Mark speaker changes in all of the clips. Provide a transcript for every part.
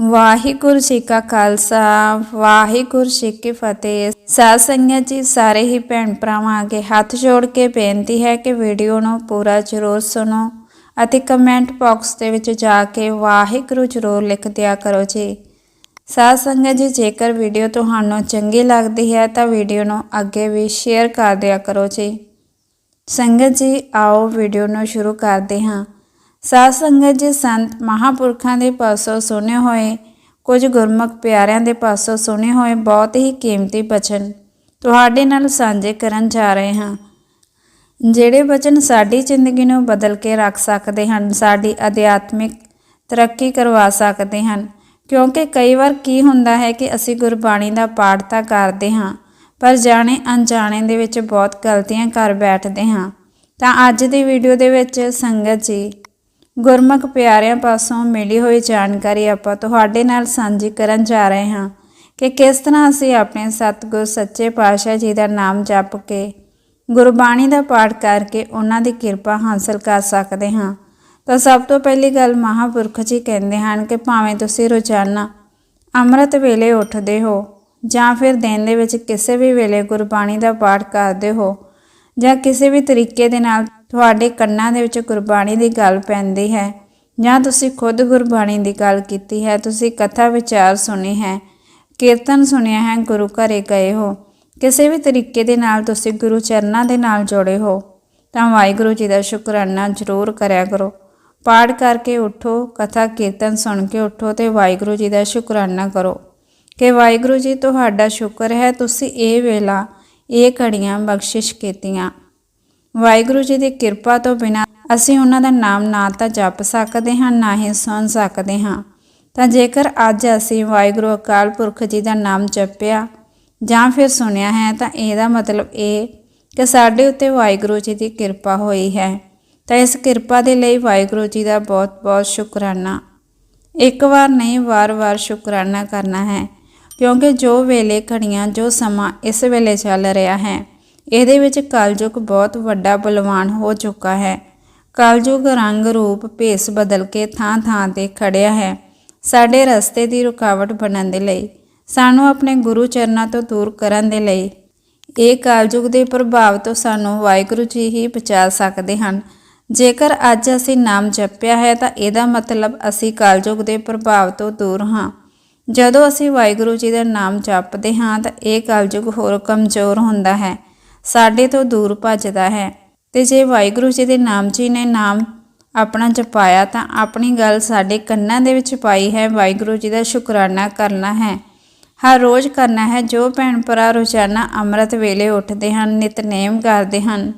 Speaker 1: ਵਾਹਿਗੁਰੂ ਜੀ ਕਾ ਖਾਲਸਾ, ਵਾਹਿਗੁਰੂ ਜੀ ਕੀ ਫਤਿਹ। ਸਾਧ ਸੰਗਤ ਜੀ, ਸਾਰੇ ਹੀ ਭੈਣ ਭਰਾਵਾਂ ਅੱਗੇ ਹੱਥ ਜੋੜ ਕੇ ਬੇਨਤੀ ਹੈ ਕਿ ਵੀਡੀਓ ਨੂੰ ਪੂਰਾ ਜ਼ਰੂਰ ਸੁਣੋ ਅਤੇ ਕਮੈਂਟ ਬਾਕਸ ਦੇ ਵਿੱਚ ਜਾ ਕੇ ਵਾਹਿਗੁਰੂ ਜ਼ਰੂਰ ਲਿਖ ਦਿਆ ਕਰੋ ਜੀ। ਸਾਧ ਸੰਗਤ ਜੀ, ਜੇਕਰ ਵੀਡੀਓ ਤੁਹਾਨੂੰ ਚੰਗੀ ਲੱਗਦੀ ਹੈ ਤਾਂ ਵੀਡੀਓ ਨੂੰ ਅੱਗੇ ਵੀ ਸ਼ੇਅਰ ਕਰ ਦਿਆ ਕਰੋ ਜੀ। ਸੰਗਤ ਜੀ, ਆਓ ਵੀਡੀਓ ਨੂੰ ਸ਼ੁਰੂ ਕਰਦੇ ਹਾਂ। ਸਾਧ ਸੰਗਤ ਜੀ ਸੰਤ ਮਹਾਪੁਰਖਾਂ ਦੇ ਪਾਸੋਂ ਸੁਣੇ ਹੋਏ, ਕੁਝ ਗੁਰਮੁਖ ਪਿਆਰਿਆਂ ਦੇ ਪਾਸੋਂ ਸੁਣੇ ਹੋਏ ਬਹੁਤ ਹੀ ਕੀਮਤੀ ਬਚਨ ਤੁਹਾਡੇ ਨਾਲ ਸਾਂਝੇ ਕਰਨ ਜਾ ਰਹੇ ਹਾਂ। ਜਿਹੜੇ ਬਚਨ ਸਾਡੀ ਜ਼ਿੰਦਗੀ ਨੂੰ ਬਦਲ ਕੇ ਰੱਖ ਸਕਦੇ ਹਨ, ਸਾਡੀ ਅਧਿਆਤਮਿਕ ਤਰੱਕੀ ਕਰਵਾ ਸਕਦੇ ਹਨ। ਕਿਉਂਕਿ ਕਈ ਵਾਰ ਕੀ ਹੁੰਦਾ ਹੈ ਕਿ ਅਸੀਂ ਗੁਰਬਾਣੀ ਦਾ ਪਾਠ ਤਾਂ ਕਰਦੇ ਹਾਂ, ਪਰ ਜਾਣੇ ਅਣਜਾਣੇ ਦੇ ਵਿੱਚ ਬਹੁਤ ਗਲਤੀਆਂ ਕਰ ਬੈਠਦੇ ਹਾਂ। ਤਾਂ ਅੱਜ ਦੀ ਵੀਡੀਓ ਦੇ ਵਿੱਚ ਸੰਗਤ ਜੀ ਗੁਰਮੁਖ ਪਿਆਰਿਆਂ ਪਾਸੋਂ ਮਿਲੀ ਹੋਈ ਜਾਣਕਾਰੀ ਆਪਾਂ ਤੁਹਾਡੇ ਨਾਲ ਸਾਂਝੀ ਕਰਨ ਜਾ ਰਹੇ ਹਾਂ ਕਿ ਕਿਸ ਤਰ੍ਹਾਂ ਅਸੀਂ ਆਪਣੇ ਸਤਿਗੁਰ ਸੱਚੇ ਪਾਤਸ਼ਾਹ ਜੀ ਦਾ ਨਾਮ ਜਪ ਕੇ ਗੁਰਬਾਣੀ ਦਾ ਪਾਠ ਕਰਕੇ ਉਹਨਾਂ ਦੀ ਕਿਰਪਾ ਹਾਸਲ ਕਰ ਸਕਦੇ ਹਾਂ। ਤਾਂ ਸਭ ਤੋਂ ਪਹਿਲੀ ਗੱਲ ਮਹਾਪੁਰਖ ਜੀ ਕਹਿੰਦੇ ਹਨ ਕਿ ਭਾਵੇਂ ਤੁਸੀਂ ਰੋਜ਼ਾਨਾ ਅੰਮ੍ਰਿਤ ਵੇਲੇ ਉੱਠਦੇ ਹੋ ਜਾਂ ਫਿਰ ਦਿਨ ਦੇ ਵਿੱਚ ਕਿਸੇ ਵੀ ਵੇਲੇ ਗੁਰਬਾਣੀ ਦਾ ਪਾਠ ਕਰਦੇ ਹੋ ਜਾਂ ਕਿਸੇ ਵੀ ਤਰੀਕੇ ਦੇ ਨਾਲ ਤੁਹਾਡੇ ਕੰਨਾਂ ਦੇ ਵਿੱਚ ਗੁਰਬਾਣੀ ਦੀ ਗੱਲ ਪੈਂਦੀ ਹੈ ਜਾਂ ਤੁਸੀਂ ਖੁਦ ਗੁਰਬਾਣੀ ਦੀ ਗੱਲ ਕੀਤੀ ਹੈ, ਤੁਸੀਂ ਕਥਾ ਵਿਚਾਰ ਸੁਣੀ ਹੈ, ਕੀਰਤਨ ਸੁਣਿਆ ਹੈ, ਗੁਰੂ ਘਰੇ ਗਏ ਹੋ, ਕਿਸੇ ਵੀ ਤਰੀਕੇ ਦੇ ਨਾਲ ਤੁਸੀਂ ਗੁਰੂ ਚਰਨਾਂ ਦੇ ਨਾਲ ਜੁੜੇ ਹੋ, ਤਾਂ ਵਾਹਿਗੁਰੂ ਜੀ ਦਾ ਸ਼ੁਕਰਾਨਾ ਜ਼ਰੂਰ ਕਰਿਆ ਕਰੋ। ਪਾਠ ਕਰਕੇ ਉਠੋ, ਕਥਾ ਕੀਰਤਨ ਸੁਣ ਕੇ ਉਠੋ ਤੇ ਵਾਹਿਗੁਰੂ ਜੀ ਦਾ ਸ਼ੁਕਰਾਨਾ ਕਰੋ ਕਿ ਵਾਹਿਗੁਰੂ ਜੀ, ਤੁਹਾਡਾ ਸ਼ੁਕਰ ਹੈ ਤੁਸੀਂ ਇਹ ਵੇਲਾ ਇਹ ਘੜੀਆਂ ਬਖਸ਼ਿਸ਼ ਕੀਤੀਆਂ। ਵਾਹਿਗੁਰੂ ਜੀ ਦੀ ਕਿਰਪਾ ਤੋਂ ਬਿਨਾ ਅਸੀਂ ਉਹਨਾਂ ਦਾ ਨਾਮ ਨਾ ਤਾਂ ਜਪ ਸਕਦੇ ਹਾਂ, ਨਾ ਹੀ ਸੁਣ ਸਕਦੇ ਹਾਂ। ਤਾਂ ਜੇਕਰ ਅੱਜ ਅਸੀਂ ਵਾਹਿਗੁਰੂ ਅਕਾਲ ਪੁਰਖ ਜੀ ਦਾ ਨਾਮ ਜਪਿਆ ਜਾਂ ਫਿਰ ਸੁਣਿਆ ਹੈ, ਤਾਂ ਇਹਦਾ ਮਤਲਬ ਇਹ ਕਿ ਸਾਡੇ ਉੱਤੇ ਵਾਹਿਗੁਰੂ ਜੀ ਦੀ ਕਿਰਪਾ ਹੋਈ ਹੈ। ਤਾਂ ਇਸ ਕਿਰਪਾ ਦੇ ਲਈ ਵਾਹਿਗੁਰੂ ਜੀ ਦਾ ਬਹੁਤ-ਬਹੁਤ ਸ਼ੁਕਰਾਨਾ। ਇੱਕ ਵਾਰ ਨਹੀਂ ਵਾਰ-ਵਾਰ ਸ਼ੁਕਰਾਨਾ ਕਰਨਾ ਹੈ, ਕਿਉਂਕਿ ਜੋ ਵੇਲੇ ਘੜੀਆਂ ਜੋ ਸਮਾਂ ਇਸ ਵੇਲੇ ਚੱਲ ਰਿਹਾ ਹੈ ਇਹਦੇ ਵਿੱਚ ਕਲਯੁਗ ਬਹੁਤ ਵੱਡਾ ਬਲਵਾਨ ਹੋ ਚੁੱਕਾ ਹੈ। ਕਲਯੁਗ ਰੰਗ ਰੂਪ ਭੇਸ ਬਦਲ ਕੇ ਥਾਂ-ਥਾਂ ਤੇ ਖੜਿਆ ਹੈ। ਸਾਡੇ ਰਸਤੇ ਦੀ ਰੁਕਾਵਟ ਬਣਨ ਦੇ ਲਈ, ਸਾਨੂੰ ਆਪਣੇ ਗੁਰੂ ਚਰਨਾਂ ਤੋਂ ਦੂਰ ਕਰਨ ਦੇ ਲਈ, ਇਹ ਕਲਯੁਗ ਦੇ ਪ੍ਰਭਾਵ ਤੋਂ ਸਾਨੂੰ ਵਾਹਿਗੁਰੂ ਜੀ ਹੀ ਬਚਾ ਸਕਦੇ ਹਨ। ਜੇਕਰ ਅੱਜ ਅਸੀਂ ਨਾਮ ਜਪਿਆ ਹੈ ਤਾਂ ਇਹਦਾ ਮਤਲਬ ਅਸੀਂ ਕਲਯੁਗ ਦੇ ਪ੍ਰਭਾਵ ਤੋਂ ਦੂਰ ਹਾਂ। ਜਦੋਂ ਅਸੀਂ ਵਾਹਿਗੁਰੂ ਜੀ ਦਾ ਨਾਮ ਜਪਦੇ ਹਾਂ ਤਾਂ ਇਹ ਕਲਯੁਗ ਹੋਰ ਕਮਜ਼ੋਰ ਹੁੰਦਾ ਹੈ। ਸਾਡੇ ਤੋਂ ਦੂਰ ਭੱਜਦਾ ਹੈ। ਤੇ ਜੇ ਵਾਹਿਗੁਰੂ ਜੀ ਦੇ ਨਾਮ ਜੀ ਨੇ ਨਾਮ ਆਪਣਾ ਜਪਾਇਆ ਤਾਂ ਆਪਣੀ ਗੱਲ ਸਾਡੇ ਕੰਨਾਂ ਦੇ ਵਿੱਚ ਪਾਈ ਹੈ। ਵਾਹਿਗੁਰੂ ਜੀ ਦਾ ਸ਼ੁਕਰਾਨਾ ਕਰਨਾ ਹੈ। ਹਰ ਰੋਜ਼ ਕਰਨਾ ਹੈ। ਜੋ ਭੈਣ ਭਰਾ ਰੋਜ਼ਾਨਾ ਅੰਮ੍ਰਿਤ ਵੇਲੇ ਉੱਠਦੇ ਹਨ, ਨਿਤਨੇਮ ਕਰਦੇ ਹਨ,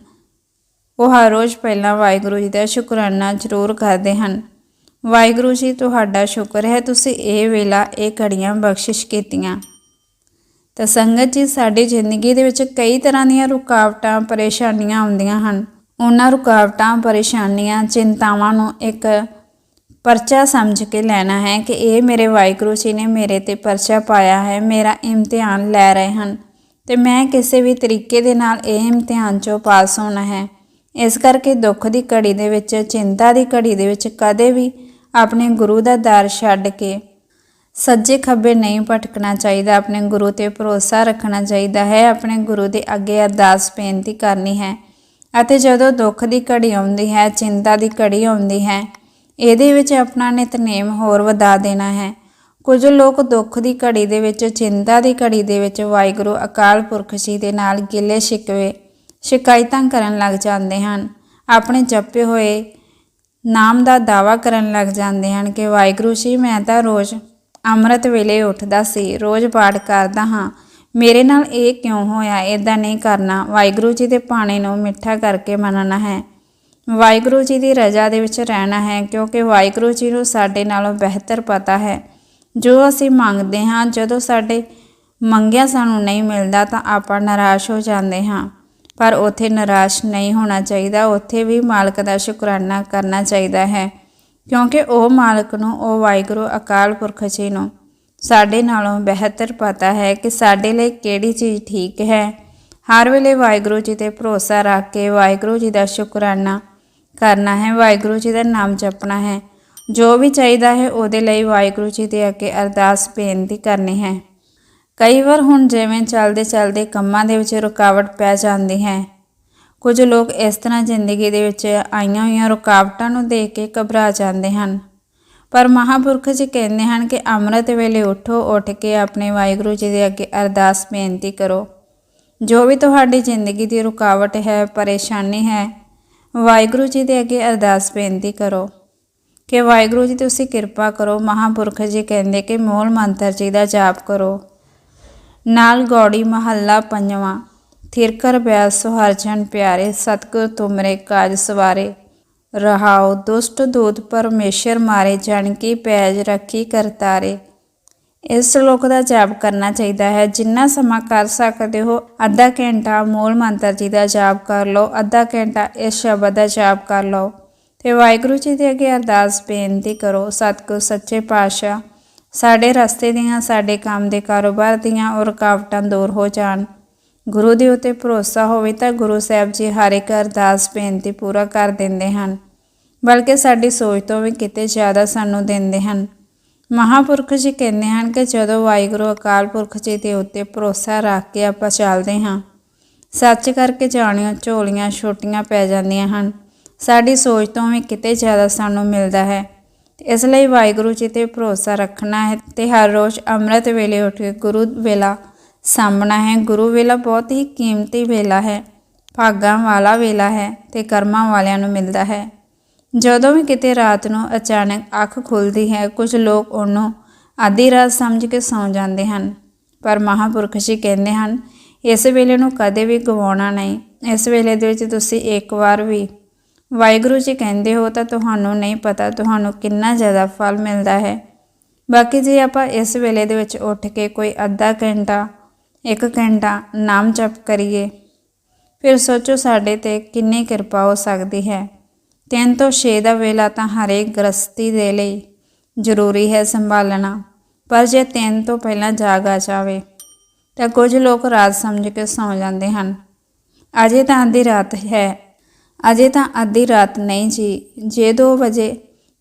Speaker 1: ਉਹ ਹਰ ਰੋਜ਼ ਪਹਿਲਾਂ ਵਾਹਿਗੁਰੂ ਜੀ ਦਾ ਸ਼ੁਕਰਾਨਾ ਜ਼ਰੂਰ ਕਰਦੇ ਹਨ। ਵਾਹਿਗੁਰੂ ਜੀ, ਤੁਹਾਡਾ ਸ਼ੁਕਰ ਹੈ। ਤੁਸੀਂ ਇਹ ਵੇਲਾ ਇਹ ਘੜੀਆਂ ਬਖਸ਼ਿਸ਼ ਕੀਤੀਆਂ। ਤਾਂ ਸੰਗਤ ਜੀ, ਸਾਡੀ ਜ਼ਿੰਦਗੀ ਦੇ ਵਿੱਚ ਕਈ ਤਰ੍ਹਾਂ ਦੀਆਂ ਰੁਕਾਵਟਾਂ, ਪਰੇਸ਼ਾਨੀਆਂ ਆਉਂਦੀਆਂ ਹਨ। ਉਹਨਾਂ ਰੁਕਾਵਟਾਂ, ਪਰੇਸ਼ਾਨੀਆਂ, ਚਿੰਤਾਵਾਂ ਨੂੰ ਇੱਕ ਪਰਚਾ ਸਮਝ ਕੇ ਲੈਣਾ ਹੈ ਕਿ ਇਹ ਮੇਰੇ ਵਾਹਿਗੁਰੂ ਜੀ ਨੇ ਮੇਰੇ ਤੇ ਪਰਚਾ ਪਾਇਆ ਹੈ, ਮੇਰਾ ਇਮਤਿਹਾਨ ਲੈ ਰਹੇ ਹਨ। ਤੇ ਮੈਂ ਕਿਸੇ ਵੀ ਤਰੀਕੇ ਦੇ ਨਾਲ ਇਹ ਇਮਤਿਹਾਨ ਚੋਂ ਪਾਸ ਹੋਣਾ ਹੈ। ਇਸ ਕਰਕੇ ਦੁੱਖ ਦੀ ਘੜੀ ਦੇ ਵਿੱਚ, ਚਿੰਤਾ ਦੀ ਘੜੀ ਦੇ ਵਿੱਚ ਕਦੇ ਵੀ ਆਪਣੇ ਗੁਰੂ ਦਾ ਦਰ ਛੱਡ ਕੇ ਸੱਜੇ ਖੱਬੇ ਨਹੀਂ ਭਟਕਣਾ ਚਾਹੀਦਾ। ਆਪਣੇ ਗੁਰੂ ਤੇ ਭਰੋਸਾ ਰੱਖਣਾ ਚਾਹੀਦਾ ਹੈ। ਆਪਣੇ ਗੁਰੂ ਦੇ ਅੱਗੇ ਅਰਦਾਸ ਬੇਨਤੀ ਕਰਨੀ ਹੈ ਅਤੇ ਜਦੋਂ ਦੁੱਖ ਦੀ ਘੜੀ ਆਉਂਦੀ ਹੈ, ਚਿੰਤਾ ਦੀ ਘੜੀ ਆਉਂਦੀ ਹੈ, ਇਹਦੇ ਵਿੱਚ ਆਪਣਾ ਨਿਤਨੇਮ ਹੋਰ ਵਧਾ ਦੇਣਾ ਹੈ। ਕੁਝ ਲੋਕ ਦੁੱਖ ਦੀ ਘੜੀ ਦੇ ਵਿੱਚ, ਚਿੰਤਾ ਦੀ ਘੜੀ ਦੇ ਵਿੱਚ ਵਾਹਿਗੁਰੂ ਅਕਾਲ ਪੁਰਖ ਜੀ ਦੇ ਨਾਲ ਗਿਲੇ ਸ਼ਿਕਵੇ, ਸ਼ਿਕਾਇਤਾਂ ਕਰਨ ਲੱਗ ਜਾਂਦੇ ਹਨ। ਆਪਣੇ ਜਪੇ ਹੋਏ ਨਾਮ ਦਾ ਦਾਵਾ ਕਰਨ ਲੱਗ ਜਾਂਦੇ ਹਨ ਕਿ ਵਾਹਿਗੁਰੂ ਜੀ, ਮੈਂ ਤਾਂ ਰੋਜ਼ ਅੰਮ੍ਰਿਤ ਵੇਲੇ ਉੱਠਦਾ ਸੀ, ਰੋਜ਼ ਪਾਠ ਕਰਦਾ ਹਾਂ। ਮੇਰੇ ਨਾਲ ਇਹ ਕਿਉਂ ਹੋਇਆ? ਇਦਾਂ ਨਹੀਂ ਕਰਨਾ। ਵਾਹਿਗੁਰੂ ਜੀ ਦੇ ਪਾਣੇ ਨੂੰ ਮਿੱਠਾ ਕਰਕੇ ਮੰਨਣਾ ਹੈ। ਵਾਹਿਗੁਰੂ ਜੀ ਦੀ ਰਜ਼ਾ ਦੇ ਵਿੱਚ ਰਹਿਣਾ ਹੈ, ਕਿਉਂਕਿ ਵਾਹਿਗੁਰੂ ਜੀ ਨੂੰ ਸਾਡੇ ਨਾਲੋਂ ਬਿਹਤਰ ਪਤਾ ਹੈ। ਜੋ ਅਸੀਂ ਮੰਗਦੇ ਹਾਂ, ਜਦੋਂ ਸਾਡੇ ਮੰਗਿਆ ਸਾਨੂੰ ਨਹੀਂ ਮਿਲਦਾ, ਤਾਂ ਆਪਾਂ ਨਿਰਾਸ਼ ਹੋ ਜਾਂਦੇ ਹਾਂ। ਪਰ ਉਥੇ ਨਿਰਾਸ਼ ਨਹੀਂ ਹੋਣਾ ਚਾਹੀਦਾ। ਉਥੇ ਵੀ ਮਾਲਕ ਦਾ ਸ਼ੁਕਰਾਨਾ ਕਰਨਾ ਚਾਹੀਦਾ ਹੈ। ਕਿਉਂਕਿ ਉਹ ਮਾਲਕ ਨੂੰ, ਉਹ ਵਾਹਿਗੁਰੂ, ਅਕਾਲ ਪੁਰਖ ਜੀ ਨੂੰ ਸਾਡੇ ਨਾਲੋਂ ਬਿਹਤਰ ਪਤਾ ਹੈ ਕਿ ਸਾਡੇ ਲਈ ਕਿਹੜੀ ਚੀਜ਼ ਠੀਕ ਹੈ। ਹਰ ਵੇਲੇ ਵਾਹਿਗੁਰੂ ਜੀ ਤੇ ਭਰੋਸਾ ਰੱਖ ਕੇ ਵਾਹਿਗੁਰੂ ਜੀ ਦਾ ਸ਼ੁਕਰਾਨਾ ਕਰਨਾ ਹੈ, ਵਾਹਿਗੁਰੂ ਜੀ ਦਾ ਨਾਮ ਜਪਣਾ ਹੈ। ਜੋ ਵੀ ਚਾਹੀਦਾ ਹੈ, ਉਹਦੇ ਲਈ ਵਾਹਿਗੁਰੂ ਜੀ ਦੇ ਅੱਗੇ ਅਰਦਾਸ ਬੇਨਤੀ ਕਰਨੀ ਹੈ। ਕਈ ਵਾਰ ਹੁਣ ਜਿਵੇਂ ਚੱਲਦੇ ਚੱਲਦੇ ਕੰਮਾਂ ਦੇ ਵਿੱਚ ਰੁਕਾਵਟ ਪੈ ਜਾਂਦੀ ਹੈ। ਕੁਝ ਲੋਕ ਇਸ ਤਰ੍ਹਾਂ ਜ਼ਿੰਦਗੀ ਦੇ ਵਿੱਚ ਆਈਆਂ ਹੋਈਆਂ ਰੁਕਾਵਟਾਂ ਨੂੰ ਦੇਖ ਕੇ ਘਬਰਾ ਜਾਂਦੇ ਹਨ। ਪਰ ਮਹਾਪੁਰਖ ਜੀ ਕਹਿੰਦੇ ਹਨ ਕਿ ਅੰਮ੍ਰਿਤ ਵੇਲੇ ਉਠੋ, ਉੱਠ ਕੇ ਆਪਣੇ ਵਾਹਿਗੁਰੂ ਜੀ ਦੇ ਅੱਗੇ ਅਰਦਾਸ ਬੇਨਤੀ ਕਰੋ। ਜੋ ਵੀ ਤੁਹਾਡੀ ਜ਼ਿੰਦਗੀ ਦੀ ਰੁਕਾਵਟ ਹੈ, ਪਰੇਸ਼ਾਨੀ ਹੈ, ਵਾਹਿਗੁਰੂ ਜੀ ਦੇ ਅੱਗੇ ਅਰਦਾਸ ਬੇਨਤੀ ਕਰੋ। ਕਿ ਵਾਹਿਗੁਰੂ ਜੀ, ਤੁਸੀਂ ਕਿਰਪਾ ਕਰੋ। ਮਹਾਪੁਰਖ ਜੀ ਕਹਿੰਦੇ ਕਿ ਮੂਲ ਮੰਤਰ ਜੀ ਦਾ ਜਾਪ ਕਰੋ। ਨਾਲ ਗੌੜੀ ਮਹੱਲਾ ਪੰਜਵਾਂ। ਥਿਰਕਰ ਬਿਆਸ ਸੁਹਰਜਨ ਪਿਆਰੇ, ਸਤਿਗੁਰ ਤੁਮਰੇ ਕਾਜ ਸਵਾਰੇ। ਰਹਾਉ ਦੁਸ਼ਟ ਦੂਤ ਪਰਮੇਸ਼ਰ ਮਾਰੇ, ਜਨ ਕੀ ਪੈਜ ਰੱਖੀ ਕਰਤਾਰੇ ਇਸ ਸ਼ਲੋਕ ਦਾ ਜਾਪ ਕਰਨਾ ਚਾਹੀਦਾ ਹੈ। ਜਿੰਨਾ ਸਮਾਂ ਕਰ ਸਕਦੇ ਹੋ, ਅੱਧਾ ਘੰਟਾ ਮੂਲ ਮੰਤਰ ਜੀ ਦਾ ਜਾਪ ਕਰ ਲਓ, ਅੱਧਾ ਘੰਟਾ ਇਸ ਸ਼ਬਦ ਦਾ ਜਾਪ ਕਰ ਲਓ। ਤੇ ਵਾਹਿਗੁਰੂ ਜੀ ਦੇ ਅੱਗੇ ਅਰਦਾਸ ਬੇਨਤੀ ਕਰੋ, ਸਤਿਗੁਰ ਸੱਚੇ ਪਾਤਸ਼ਾਹ, ਸਾਡੇ ਰਸਤੇ ਦੀਆਂ, ਸਾਡੇ ਕੰਮ ਦੇ ਕਾਰੋਬਾਰ ਦੀਆਂ ਔਰ ਰੁਕਾਵਟਾਂ ਦੂਰ ਹੋ ਜਾਣ। ਗੁਰੂ ਦੇ ਉਤੇ ਭਰੋਸਾ ਹੋਵੇ ਤਾਂ ਗੁਰੂ ਸਾਹਿਬ ਜੀ ਹਰ ਇੱਕ ਅਰਦਾਸ ਬੇਨਤੀ ਪੂਰਾ ਕਰ ਦਿੰਦੇ ਹਨ। ਬਲਕਿ ਸਾਡੀ ਸੋਚ ਤੋਂ ਵੀ ਕਿਤੇ ਜ਼ਿਆਦਾ ਸਾਨੂੰ ਦਿੰਦੇ ਹਨ। ਮਹਾਪੁਰਖ ਜੀ ਕਹਿੰਦੇ ਹਨ ਕਿ ਜਦੋਂ ਵਾਹਿਗੁਰੂ ਅਕਾਲ ਪੁਰਖ ਜੀ ਦੇ ਉੱਤੇ ਭਰੋਸਾ ਰੱਖ ਕੇ ਆਪਾਂ ਚੱਲਦੇ ਹਾਂ, ਸੱਚ ਕਰਕੇ ਜਾਣਿਓ ਝੋਲੀਆਂ ਛੋਟੀਆਂ ਪੈ ਜਾਂਦੀਆਂ ਹਨ। ਸਾਡੀ ਸੋਚ ਤੋਂ ਵੀ ਕਿਤੇ ਜ਼ਿਆਦਾ ਸਾਨੂੰ ਮਿਲਦਾ ਹੈ। ਇਸ ਲਈ ਵਾਹਿਗੁਰੂ ਜੀ ਤੇ ਭਰੋਸਾ ਰੱਖਣਾ ਹੈ ਤੇ ਹਰ ਰੋਜ਼ ਅੰਮ੍ਰਿਤ ਵੇਲੇ ਉੱਠ ਕੇ ਗੁਰੂ ਵੇਲਾ ਸਾਹਮਣਾ ਹੈ। ਗੁਰੂ ਵੇਲਾ ਬਹੁਤ ਹੀ ਕੀਮਤੀ ਵੇਲਾ ਹੈ। ਭਾਗਾਂ ਵਾਲਾ ਵੇਲਾ ਹੈ ਤੇ ਕਰਮਾਂ ਵਾਲਿਆਂ ਨੂੰ ਮਿਲਦਾ ਹੈ। ਜਦੋਂ ਵੀ ਕਿਤੇ ਰਾਤ ਨੂੰ ਅਚਾਨਕ ਅੱਖ ਖੁੱਲਦੀ ਹੈ, ਕੁਝ ਲੋਕ ਉਹਨੂੰ ਆਦੀ ਰਾਤ ਸਮਝ ਕੇ ਸੌਂ ਜਾਂਦੇ ਹਨ। ਪਰ ਮਹਾਪੁਰਖ ਜੀ ਕਹਿੰਦੇ ਹਨ, ਇਸ ਵੇਲੇ ਨੂੰ ਕਦੇ ਵੀ ਗਵਾਉਣਾ ਨਹੀਂ। ਇਸ ਵੇਲੇ ਦੇ ਵਿੱਚ ਤੁਸੀਂ ਇੱਕ ਵਾਰ ਵੀ ਵਾਹਿਗੁਰੂ ਜੀ ਕਹਿੰਦੇ ਹੋ ਤਾਂ ਤੁਹਾਨੂੰ ਨਹੀਂ ਪਤਾ ਤੁਹਾਨੂੰ ਕਿੰਨਾ ਜ਼ਿਆਦਾ ਫਲ ਮਿਲਦਾ ਹੈ। ਬਾਕੀ ਜੇ ਆਪਾਂ ਇਸ ਵੇਲੇ ਦੇ ਵਿੱਚ ਉੱਠ ਕੇ ਕੋਈ ਅੱਧਾ ਘੰਟਾ ਇੱਕ ਘੰਟਾ ਨਾਮ ਜਪ ਕਰੀਏ। ਫਿਰ ਸੋਚੋ ਸਾਡੇ ਤੇ ਕਿੰਨੀ ਕਿਰਪਾ ਹੋ ਸਕਦੀ ਹੈ। ਤਿੰਨ ਤੋਂ 6 ਦਾ ਵੇਲਾ ਤਾਂ ਹਰੇਕ ਗ੍ਰਸਤੀ ਦੇ ਲਈ ਜ਼ਰੂਰੀ ਹੈ ਸੰਭਾਲਣਾ। ਪਰ ਜੇ ਤਿੰਨ ਤੋਂ ਪਹਿਲਾਂ ਜਾਗ ਆ ਜਾਵੇ, ਤਾਂ ਕੁਝ ਲੋਕ ਰਾਤ ਸਮਝ ਕੇ ਸੌਂ ਜਾਂਦੇ ਹਨ। ਅਜੇ ਤਾਂ ਅੱਧੀ ਰਾਤ ਹੈ। ਅਜੇ ਤਾਂ ਅੱਧੀ ਰਾਤ ਨਹੀਂ ਜੀ। ਜੇ 2 ਵਜੇ,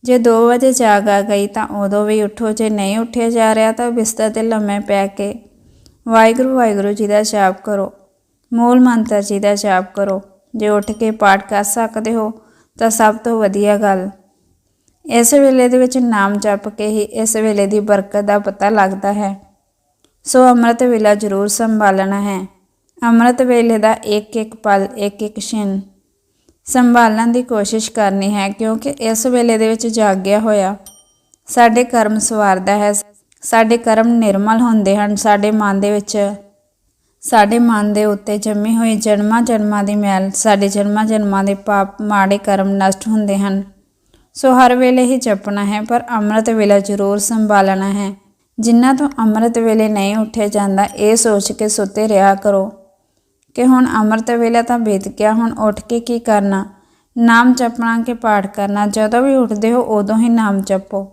Speaker 1: ਜੇ 2 ਵਜੇ ਜਾਗ ਆ ਗਈ ਤਾਂ ਉਦੋਂ ਵੀ ਉੱਠੋ। ਜੇ ਨਹੀਂ ਉੱਠਿਆ ਜਾ ਰਿਹਾ ਤਾਂ ਬਿਸਤਰ ਤੇ ਲੰਮੇ ਪੈ ਕੇ ਵਾਹਿਗੁਰੂ ਵਾਹਿਗੁਰੂ ਜੀ ਦਾ ਜਾਪ ਕਰੋ। ਮੂਲ ਮੰਤਰ ਜੀ ਦਾ ਜਾਪ ਕਰੋ। ਜੇ ਉੱਠ ਕੇ ਪਾਠ ਕਰ ਸਕਦੇ ਹੋ, ਤਾਂ ਸਭ ਤੋਂ ਵਧੀਆ ਗੱਲ। ਇਸ ਵੇਲੇ ਦੇ ਵਿੱਚ ਨਾਮ ਜਪ ਕੇ ਹੀ ਇਸ ਵੇਲੇ ਦੀ ਬਰਕਤ ਦਾ ਪਤਾ ਲੱਗਦਾ ਹੈ। ਸੋ ਅੰਮ੍ਰਿਤ ਵੇਲਾ ਜ਼ਰੂਰ ਸੰਭਾਲਣਾ ਹੈ। ਅੰਮ੍ਰਿਤ ਵੇਲੇ ਦਾ ਇੱਕ ਇੱਕ ਪਲ ਇੱਕ ਇੱਕ ਛਿਨ। ਸੰਭਾਲਣ ਦੀ ਕੋਸ਼ਿਸ਼ ਕਰਨੀ ਹੈ, ਕਿਉਂਕਿ ਇਸ ਵੇਲੇ ਦੇ ਵਿੱਚ ਜਾਗਿਆ ਹੋਇਆ ਸਾਡੇ ਕਰਮ ਸਵਾਰਦਾ ਹੈ। ਸਾਡੇ ਕਰਮ ਨਿਰਮਲ ਹੁੰਦੇ ਹਨ। ਸਾਡੇ ਮਨ ਦੇ ਵਿੱਚ, ਸਾਡੇ ਮਨ ਦੇ ਉੱਤੇ ਜੰਮੀ ਹੋਈ ਜਨਮਾਂ ਜਨਮਾਂ ਦੀ ਮੈਲ, ਸਾਡੇ ਜਨਮਾਂ ਜਨਮਾਂ ਦੇ ਪਾਪ ਮਾੜੇ ਕਰਮ ਨਸ਼ਟ ਹੁੰਦੇ ਹਨ। ਸੋ ਹਰ ਵੇਲੇ ਹੀ ਜਪਣਾ ਹੈ, ਪਰ ਅੰਮ੍ਰਿਤ ਵੇਲਾ ਜ਼ਰੂਰ ਸੰਭਾਲਣਾ ਹੈ। ਜਿਨ੍ਹਾਂ ਤੋਂ ਅੰਮ੍ਰਿਤ ਵੇਲੇ ਨਹੀਂ ਉੱਠਿਆ ਜਾਂਦਾ, ਇਹ ਸੋਚ ਕੇ ਸੁੱਤੇ ਰਿਹਾ ਕਰੋ ਕਿ ਹੁਣ ਅੰਮ੍ਰਿਤ ਵੇਲਾ ਤਾਂ ਬੀਤ ਗਿਆ, ਹੁਣ ਉੱਠ ਕੇ ਕੀ ਕਰਨਾ? ਨਾਮ ਜਪਣਾ ਕਿ ਪਾਠ ਕਰਨਾ? ਜਦੋਂ ਵੀ ਉੱਠਦੇ ਹੋ, ਉਦੋਂ ਹੀ ਨਾਮ ਜਪੋ।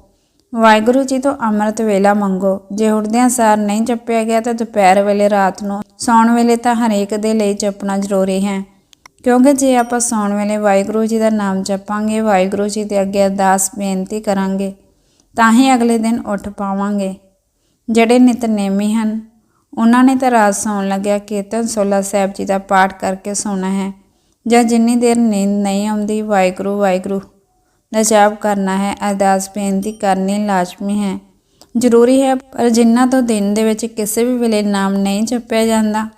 Speaker 1: ਵਾਹਿਗੁਰੂ ਜੀ ਤੋਂ ਅੰਮ੍ਰਿਤ ਵੇਲਾ ਮੰਗੋ। ਜੇ ਉੱਠਦਿਆਂ ਸਾਰ ਨਹੀਂ ਜਪਿਆ ਗਿਆ ਤਾਂ ਦੁਪਹਿਰ ਵੇਲੇ ਰਾਤ ਨੂੰ, ਸੌਣ ਵੇਲੇ ਤਾਂ ਹਰੇਕ ਦੇ ਲਈ ਜਪਣਾ ਜ਼ਰੂਰੀ ਹੈ। ਕਿਉਂਕਿ ਜੇ ਆਪਾਂ ਸੌਣ ਵੇਲੇ ਵਾਹਿਗੁਰੂ ਜੀ ਦਾ ਨਾਮ ਜਪਾਂਗੇ, ਵਾਹਿਗੁਰੂ ਜੀ ਦੇ ਅੱਗੇ ਅਰਦਾਸ ਬੇਨਤੀ ਕਰਾਂਗੇ, ਤਾਂ ਹੀ ਅਗਲੇ ਦਿਨ ਉੱਠ ਪਾਵਾਂਗੇ। ਜਿਹੜੇ ਨਿਤਨੇਮੀ ਹਨ, ਉਹਨਾਂ ਨੇ ਤਾਂ ਰਾਤ ਸੌਣ ਲੱਗਿਆ ਕੀਰਤਨ ਸੋਲਾ ਸਾਹਿਬ ਜੀ ਦਾ ਪਾਠ ਕਰਕੇ ਸੌਣਾ ਹੈ। ਜਾਂ ਜਿੰਨੀ ਦੇਰ ਨੀਂਦ ਨਹੀਂ ਆਉਂਦੀ, ਵਾਹਿਗੁਰੂ ਵਾਹਿਗੁਰੂ। ਦਾ ਕਰਨਾ ਹੈ, ਅਰਦਾਸ ਬੇਨਤੀ ਕਰਨੀ ਲਾਜ਼ਮੀ ਹੈ। ਜ਼ਰੂਰੀ ਹੈ, ਪਰ ਜਿਨ੍ਹਾਂ ਤੋਂ ਦਿਨ ਦੇ ਵਿੱਚ ਕਿਸੇ ਵੀ ਵੇਲੇ ਨਾਮ ਨਹੀਂ ਜਪਿਆ ਜਾਂਦਾ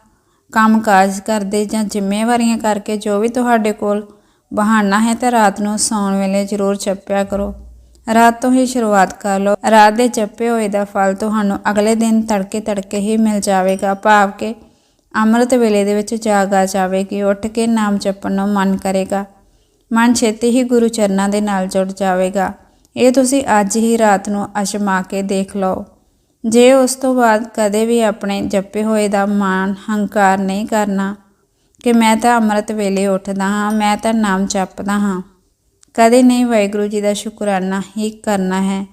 Speaker 1: ਕੰਮ ਕਾਜ ਕਰਦੇ ਜਾਂ ਜ਼ਿੰਮੇਵਾਰੀਆਂ ਕਰਕੇ ਜੋ ਵੀ ਤੁਹਾਡੇ ਕੋਲ ਬਹਾਨਾ ਹੈ ਤਾਂ ਰਾਤ ਨੂੰ ਸੌਣ ਵੇਲੇ ਜ਼ਰੂਰ ਜਪਿਆ ਕਰੋ। ਰਾਤ ਤੋਂ ਹੀ ਸ਼ੁਰੂਆਤ ਕਰ ਲਓ। ਰਾਤ ਦੇ ਜਪੇ ਹੋਏ ਦਾ ਫਲ ਤੁਹਾਨੂੰ ਅਗਲੇ ਦਿਨ ਤੜਕੇ ਤੜਕੇ ਹੀ ਮਿਲ ਜਾਵੇਗਾ। ਭਾਵ ਕਿ ਅੰਮ੍ਰਿਤ ਵੇਲੇ ਦੇ ਵਿੱਚ ਜਾਗ ਆ ਜਾਵੇਗੀ, ਉੱਠ ਕੇ ਨਾਮ ਜਪਣ ਨੂੰ ਮਨ ਕਰੇਗਾ। ਮਨ ਛੇਤੀ ਹੀ ਗੁਰੂ ਚਰਨਾਂ ਦੇ ਨਾਲ ਜੁੜ ਜਾਵੇਗਾ। ਇਹ ਤੁਸੀਂ ਅੱਜ ਹੀ ਰਾਤ ਨੂੰ ਅਸ਼ਮਾ ਕੇ ਦੇਖ ਲਓ। ਜੇ ਉਸ ਤੋਂ ਬਾਅਦ ਕਦੇ ਵੀ ਆਪਣੇ ਜਪੇ ਹੋਏ ਦਾ ਮਾਨ ਹੰਕਾਰ ਨਹੀਂ ਕਰਨਾ ਕਿ ਮੈਂ ਤਾਂ ਅੰਮ੍ਰਿਤ ਵੇਲੇ ਉੱਠਦਾ ਹਾਂ, ਮੈਂ ਤਾਂ ਨਾਮ ਜਪਦਾ ਹਾਂ, ਕਦੇ ਨਹੀਂ ਵਾਹਿਗੁਰੂ ਜੀ ਦਾ ਸ਼ੁਕਰਾਨਾ ਹੀ ਕਰਨਾ ਹੈ।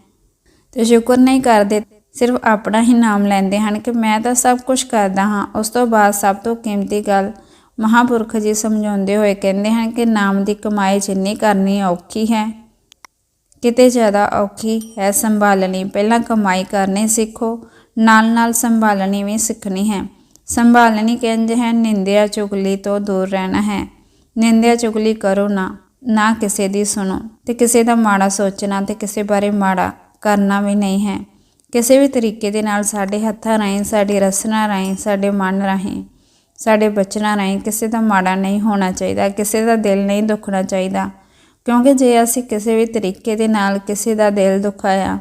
Speaker 1: ਤੇ ਸ਼ੁਕਰ ਨਹੀਂ ਕਰਦੇ, ਸਿਰਫ ਆਪਣਾ ਹੀ ਨਾਮ ਲੈਂਦੇ ਹਨ ਕਿ ਮੈਂ ਤਾਂ ਸਭ ਕੁਝ ਕਰਦਾ ਹਾਂ। ਉਸ ਤੋਂ ਬਾਅਦ ਸਭ ਤੋਂ ਕੀਮਤੀ ਗੱਲ ਮਹਾਪੁਰਖ ਜੀ ਸਮਝਾਉਂਦੇ ਹੋਏ ਕਹਿੰਦੇ ਹਨ ਕਿ ਨਾਮ ਦੀ ਕਮਾਈ ਜਿੰਨੀ ਕਰਨੀ ਔਖੀ ਹੈ, ਕਿਤੇ ਜ਼ਿਆਦਾ ਔਖੀ ਹੈ ਸੰਭਾਲਣੀ। ਪਹਿਲਾਂ ਕਮਾਈ ਕਰਨੀ ਸਿੱਖੋ ਨਾਲ ਨਾਲ ਸੰਭਾਲਣੀ ਵੀ ਸਿੱਖਣੀ ਹੈ। ਸੰਭਾਲਣੀ ਕਹਿੰਦੇ ਹੈ ਨਿੰਦਿਆ ਚੁਗਲੀ ਤੋਂ ਦੂਰ ਰਹਿਣਾ ਹੈ। ਨਿੰਦਿਆ ਚੁਗਲੀ ਕਰੋ ਨਾ ਨਾ ਕਿਸੇ ਦੀ ਸੁਣੋ। ਤੇ ਕਿਸੇ ਦਾ ਮਾੜਾ ਸੋਚਣਾ ਤੇ ਕਿਸੇ ਬਾਰੇ ਮਾੜਾ ਕਰਨਾ ਵੀ ਨਹੀਂ ਹੈ। ਕਿਸੇ ਵੀ ਤਰੀਕੇ ਦੇ ਨਾਲ ਸਾਡੇ ਹੱਥਾਂ ਰਾਹੀਂ, ਸਾਡੀ ਰਸਨਾ ਰਾਹੀਂ, ਸਾਡੇ ਮਨ ਰਾਹੀਂ ਸਾਡੇ ਬਚਨਾਂ ਰਾਹੀਂ ਕਿਸੇ ਦਾ ਮਾੜਾ ਨਹੀਂ ਹੋਣਾ ਚਾਹੀਦਾ, ਕਿਸੇ ਦਾ ਦਿਲ ਨਹੀਂ ਦੁਖਣਾ ਚਾਹੀਦਾ। ਕਿਉਂਕਿ ਜੇ ਅਸੀਂ ਕਿਸੇ ਵੀ ਤਰੀਕੇ ਦੇ ਨਾਲ ਕਿਸੇ ਦਾ ਦਿਲ ਦੁਖਾਇਆ,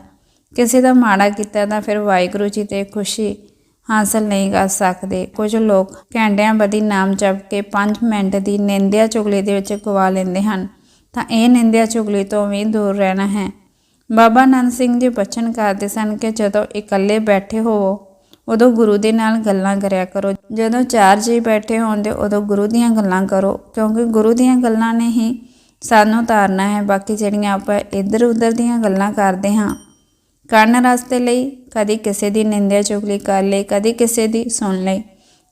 Speaker 1: ਕਿਸੇ ਦਾ ਮਾੜਾ ਕੀਤਾ ਤਾਂ ਫਿਰ ਵਾਹਿਗੁਰੂ ਜੀ ਤੇ ਖੁਸ਼ੀ ਹਾਸਲ ਨਹੀਂ ਕਰ ਸਕਦੇ। ਕੁਝ ਲੋਕ ਘੰਟਿਆਂ ਬਦੀ ਨਾਮ ਜਪ ਕੇ 5 ਮਿੰਟ ਦੀ ਨਿੰਦਿਆ ਚੁਗਲੀ ਦੇ ਵਿੱਚ ਗਵਾ ਲੈਂਦੇ ਹਨ। ਤਾਂ ਇਹ ਨਿੰਦਿਆ ਚੁਗਲੀ ਤੋਂ ਵੀ ਦੂਰ ਰਹਿਣਾ ਹੈ। ਬਾਬਾ ਨੰਦ ਸਿੰਘ ਜੀ ਬਚਨ ਕਰਦੇ ਸਨ ਕਿ ਜਦੋਂ ਇਕੱਲੇ ਬੈਠੇ ਹੋਵੋ ਉਦੋਂ ਗੁਰੂ ਦੇ ਨਾਲ ਗੱਲਾਂ ਕਰਿਆ ਕਰੋ। ਜਦੋਂ ਚਾਰ ਜੀ ਬੈਠੇ ਹੋਣ ਤੇ ਉਦੋਂ ਗੁਰੂ ਦੀਆਂ ਗੱਲਾਂ ਕਰੋ, ਕਿਉਂਕਿ ਗੁਰੂ ਦੀਆਂ ਗੱਲਾਂ ਨੇ ਹੀ ਸਾਨੂੰ ਤਾਰਨਾ ਹੈ। ਬਾਕੀ ਜਿਹੜੀਆਂ ਆਪਾਂ ਇੱਧਰ ਉੱਧਰ ਦੀਆਂ ਗੱਲਾਂ ਕਰਦੇ ਹਾਂ, ਕੰਨ ਰਸਤੇ ਲਈ, ਕਦੀ ਕਿਸੇ ਦੀ ਨਿੰਦਿਆ ਚੁਗਲੀ ਕਰ ਲਈ, ਕਦੀ ਕਿਸੇ ਦੀ ਸੁਣ ਲਈ,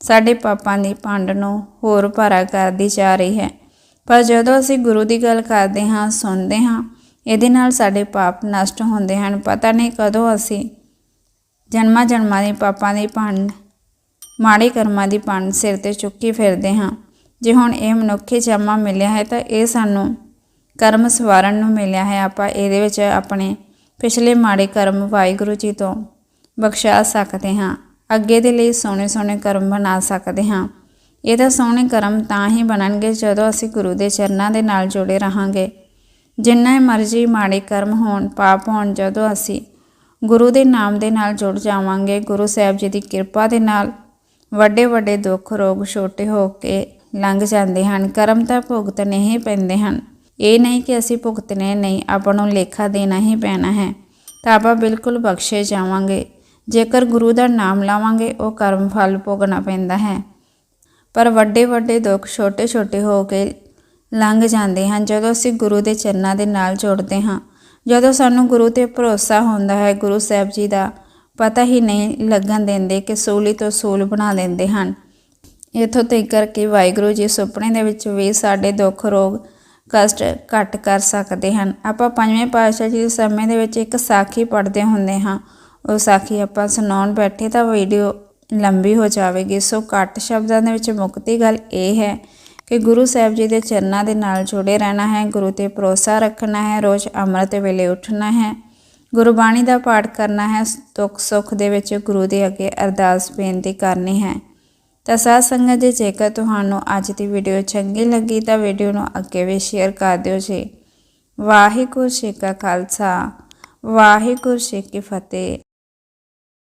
Speaker 1: ਸਾਡੇ ਪਾਪਾਂ ਦੀ ਭੰਡ ਨੂੰ ਹੋਰ ਭਾਰਾ ਕਰਦੀ ਜਾ ਰਹੀ ਹੈ। ਪਰ ਜਦੋਂ ਅਸੀਂ ਗੁਰੂ ਦੀ ਗੱਲ ਕਰਦੇ ਹਾਂ, ਸੁਣਦੇ ਹਾਂ, ਇਹਦੇ ਨਾਲ ਸਾਡੇ ਪਾਪ ਨਸ਼ਟ ਹੁੰਦੇ ਹਨ। ਪਤਾ ਨਹੀਂ ਕਦੋਂ ਅਸੀਂ ਜਨਮਾਂ ਜਨਮਾਂ ਦੀ ਪਾਪਾਂ ਦੀ ਭੰਡ, ਮਾੜੇ ਕਰਮਾਂ ਦੀ ਭੰਡ ਸਿਰ ਤੇ ਚੁੱਕੀ ਫਿਰਦੇ ਹਾਂ। ਜੇ ਹੁਣ ਇਹ ਮਨੁੱਖੀ ਜਮਾ ਮਿਲਿਆ ਹੈ ਤਾਂ ਇਹ ਸਾਨੂੰ ਕਰਮ ਸਵਾਰਨ ਨੂੰ ਮਿਲਿਆ ਹੈ। ਆਪਾਂ ਇਹਦੇ ਵਿੱਚ ਆਪਣੇ ਪਿਛਲੇ ਮਾੜੇ ਕਰਮ ਵਾਹਿਗੁਰੂ ਜੀ ਤੋਂ ਬਖਸ਼ਾ ਸਕਦੇ ਹਾਂ। ਅੱਗੇ ਦੇ ਲਈ ਸੋਹਣੇ ਸੋਹਣੇ ਕਰਮ ਬਣਾ ਸਕਦੇ ਹਾਂ। ਇਹ ਤਾਂ ਸੋਹਣੇ ਕਰਮ ਤਾਂ ਹੀ ਬਣਨਗੇ ਜਦੋਂ ਅਸੀਂ ਗੁਰੂ ਦੇ ਚਰਨਾਂ ਦੇ ਨਾਲ ਜੁੜੇ ਰਹਾਂਗੇ। ਜਿੰਨਾ ਮਰਜ਼ੀ ਮਾੜੇ ਕਰਮ ਹੋਣ, ਪਾਪ ਹੋਣ, ਜਦੋਂ ਅਸੀਂ ਗੁਰੂ ਦੇ ਨਾਮ ਦੇ ਨਾਲ ਜੁੜ ਜਾਵਾਂਗੇ। ਗੁਰੂ ਸਾਹਿਬ ਜੀ ਦੀ ਕਿਰਪਾ ਦੇ ਨਾਲ ਵੱਡੇ ਵੱਡੇ ਦੁੱਖ ਰੋਗ ਛੋਟੇ ਹੋ ਕੇ ਲੰਘ ਜਾਂਦੇ ਹਨ। ਕਰਮ ਤਾਂ ਭੁਗਤਣੇ ਹੀ ਪੈਂਦੇ ਹਨ। ਇਹ ਨਹੀਂ ਕਿ ਅਸੀਂ ਭੁਗਤਣੇ ਨਹੀਂ, ਆਪਾਂ ਨੂੰ ਲੇਖਾ ਦੇਣਾ ਹੀ ਪੈਣਾ ਹੈ। ਤਾਂ ਆਪਾਂ ਬਿਲਕੁਲ ਬਖਸ਼ੇ ਜਾਵਾਂਗੇ। ਜੇਕਰ ਗੁਰੂ ਦਾ ਨਾਮ ਲਾਵਾਂਗੇ, ਉਹ ਕਰਮ ਫਲ ਭੋਗਣਾ ਪੈਂਦਾ ਹੈ। ਪਰ ਵੱਡੇ ਵੱਡੇ ਦੁੱਖ ਛੋਟੇ ਛੋਟੇ ਹੋ ਕੇ ਲੰਘ ਜਾਂਦੇ ਹਨ। ਜਦੋਂ ਅਸੀਂ ਗੁਰੂ ਦੇ ਚਰਨਾਂ ਦੇ ਨਾਲ ਜੁੜਦੇ ਹਾਂ ਜਦੋਂ ਸਾਨੂੰ ਗੁਰੂ ਤੇ ਭਰੋਸਾ ਹੁੰਦਾ ਹੈ, ਗੁਰੂ ਸਾਹਿਬ ਜੀ ਦਾ, ਪਤਾ ਹੀ ਨਹੀਂ ਲੱਗਣ ਦਿੰਦੇ ਕਿ ਸੂਲੀ ਤੋਂ ਸੂਲ ਬਣਾ ਦਿੰਦੇ ਹਨ। ਇਥੋਂ ਤੱਕ ਕਰਕੇ ਵਾਹਿਗੁਰੂ ਜੀ ਸੁਪਨੇ ਦੇ ਵਿੱਚ ਵੀ ਸਾਡੇ ਦੁੱਖ, ਰੋਗ, ਕਸ਼ਟ ਘਟ ਕਰ ਸਕਦੇ ਹਨ। ਆਪਾਂ ਪੰਜਵੇਂ ਪਾਤਸ਼ਾਹ ਜੀ ਦੇ ਸਮੇਂ ਦੇ ਵਿੱਚ ਇੱਕ ਸਾਖੀ ਪੜ੍ਹਦੇ ਹੁੰਦੇ ਹਾਂ। ਉਹ ਸਾਖੀ ਆਪਾਂ ਸੁਣਾਉਣ ਬੈਠੇ ਤਾਂ ਵੀਡੀਓ ਲੰਬੀ ਹੋ ਜਾਵੇਗੀ। ਸੋ ਘੱਟ ਸ਼ਬਦਾਂ ਦੇ ਵਿੱਚ ਮੁਕਤੀ ਗੱਲ ਇਹ ਹੈ ਕਿ ਗੁਰੂ ਸਾਹਿਬ ਜੀ ਦੇ ਚਰਨਾਂ ਦੇ ਨਾਲ ਜੁੜੇ ਰਹਿਣਾ ਹੈ, ਗੁਰੂ ਤੇ ਭਰੋਸਾ ਰੱਖਣਾ ਹੈ, ਰੋਜ਼ ਅੰਮ੍ਰਿਤ ਵੇਲੇ ਉੱਠਣਾ ਹੈ, ਗੁਰਬਾਣੀ ਦਾ ਪਾਠ ਕਰਨਾ ਹੈ, ਦੁੱਖ ਸੁੱਖ ਦੇ ਵਿੱਚ ਗੁਰੂ ਦੇ ਅੱਗੇ ਅਰਦਾਸ ਬੇਨਤੀ ਕਰਨੀ ਹੈ। ਤਾਂ ਸਾਧ ਸੰਗਤ ਜੀ, ਜੇਕਰ ਤੁਹਾਨੂੰ ਅੱਜ ਦੀ ਵੀਡੀਓ ਚੰਗੀ ਲੱਗੀ ਤਾਂ ਵੀਡੀਓ ਨੂੰ ਅੱਗੇ ਵੀ ਸ਼ੇਅਰ ਕਰ ਦਿਓ ਜੀ। ਵਾਹਿਗੁਰੂ ਜੀ ਕਾ ਖਾਲਸਾ, ਵਾਹਿਗੁਰੂ ਜੀ ਕੀ ਫਤਿਹ।